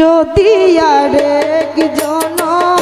যদি আরেক জনম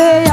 yeah.